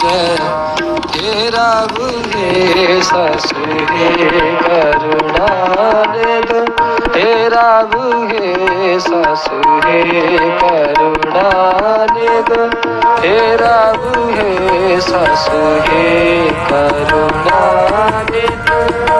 ਜੈ हे राम हे सस हे करुणा निध हे राम हे सस हे करुणा निध हे राम हे सस हे करुणा निध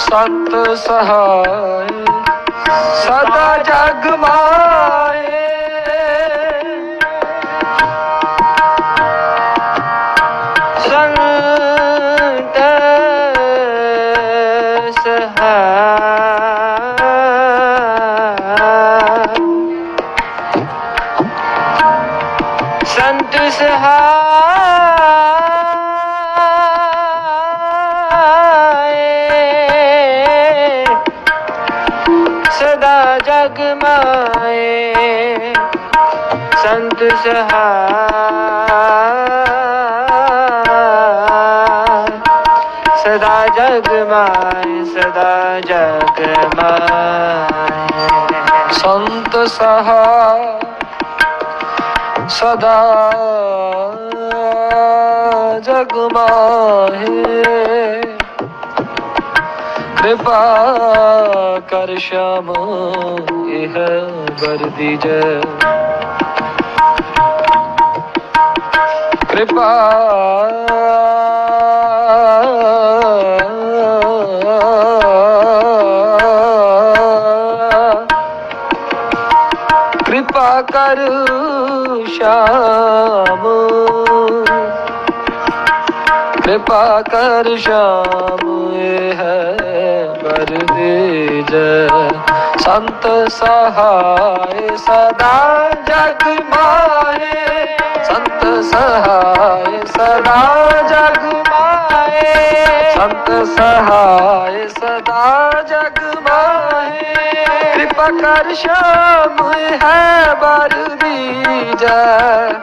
ਸੰਤ ਸਹਾਇ ਸਦਾ ਜਗ ਮਾਏ। ਸੰਤ ਸਹਾਇ ਸੰਤ ਸਹਾਏ ਸਦਾ ਜਗ ਮਾਏ। ਸੰਤ ਸਹਾਇ ਸਦਾ ਜਗ ਮਾਏ, ਸਦਾ ਜਗ ਮਾਏ। ਸੰਤ ਸਹਾਇ ਸਦਾ ਜਗ ਮਾਹੇ ਕਿਰਪਾ ਕਰ ਸ਼ਾਮ ਇਹ ਵਰਦੀ ਜੈ। ਕਿਰਪਾ ਕਿਰਪਾ ਕਰ ਸ਼ਾਮ ਕਿਰਪਾ ਕਰ ਸ਼ਾਮ। ਵਰਦੀ ਸੰਤ ਸਹਾਇ ਸਦਾ ਜਗ ਮਾਹੇ ਸੰਤ ਸਹਾਇ ਸਦਾ ਜਗ ਮਾਹੇ ਸੰਤ ਸਹਾਇ ਸਦਾ ਜਗ ਮਾਹੇ ਕਿਰਪਾ ਕਰ ਸ਼ਾਮ ਹੈ ਵਰਦੀ ਜੈ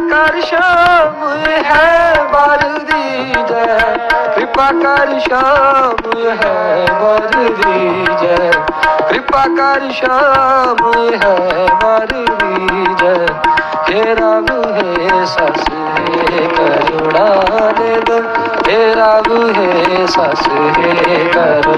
ਕਰ ਸ਼ਾਮ ਹੈ ਵਰਦੀ ਜੈ। ਕਿਰਪਾ ਕਰ ਸ਼ਾਮ ਹੈ ਵਰਦੀ ਜੈ। ਕਿਰਪਾ ਕਰ ਸ਼ਾਮ ਹੈ ਵਰਦੀ ਜੈ। ਹੇ ਰਬ ਹੇ ਸਸ ਕਰੁਣਾ ਦੇ ਦੋ ਹੇ ਰਬ ਹੇ ਸਸ ਕਰੁਣਾ